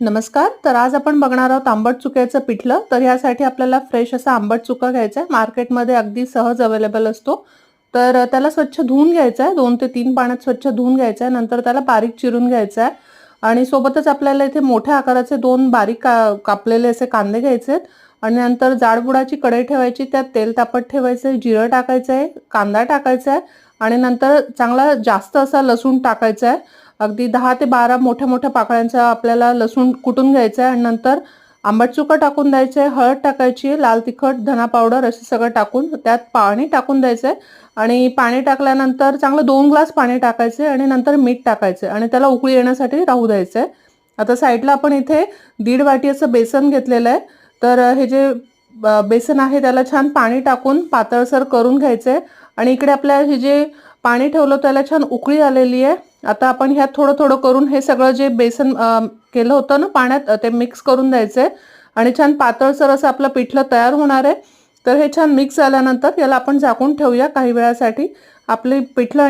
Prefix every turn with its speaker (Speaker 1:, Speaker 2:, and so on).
Speaker 1: नमस्कार तर आज आपण बघणार आहोत आंबट चुक्याचं पिठलं. तर यासाठी आपल्याला फ्रेश असा आंबट चुका घ्यायचा आहे. मार्केटमध्ये अगदी सहज अवेलेबल असतो. तर त्याला स्वच्छ धुवून घ्यायचं आहे. दोन ते तीन पाण्यात स्वच्छ धुवून घ्यायचं आहे. नंतर त्याला बारीक चिरून घ्यायचं आहे. आणि सोबतच आपल्याला इथे मोठ्या आकाराचे दोन बारीक का कापलेले असे कांदे घ्यायचे आहेत. आणि नंतर जाडबुडाची कढई ठेवायची. त्यात तेल तापत ठेवायचं आहे. जिरं टाकायचं आहे. कांदा टाकायचा आहे. आणि नंतर चांगला जास्त असा लसूण टाकायचा आहे. अगदी दहा ते बारा मोठ्या मोठ्या पाकळ्यांचा आपल्याला लसूण कुटून घ्यायचं आहे आणि नंतर आंबट चुका टाकून द्यायचं आहे हळद टाकायची आहे लाल तिखट धना पावडर असं सगळं टाकून त्यात पाणी टाकून द्यायचं आहे. आणि पाणी टाकल्यानंतर चांगलं दोन ग्लास पाणी टाकायचं आहे आणि नंतर मीठ टाकायचं आहे आणि त्याला उकळी येण्यासाठी राहू द्यायचं आहे. आता साईडला आपण इथे दीड वाटी असं बेसन घेतलेलं आहे. तर हे जे ब- बेसन आहे त्याला छान पाणी टाकून पातळसर करून घ्यायचं आहे. आणि इकडे आपल्या हे जे पाणी ठेवलं त्याला छान उकळी आलेली आहे. आता आपण ह्यात थोडं थोडं करून हे सगळं जे बेसन केलं होतं ना पाण्यात ते मिक्स करून द्यायचं. आहे आणि छान पातळसर असं आपलं पिठलं तयार होणार आहे. तर हे छान मिक्स झाल्यानंतर याला आपण झाकून ठेवूया काही वेळासाठी. आपली पिठलं आणि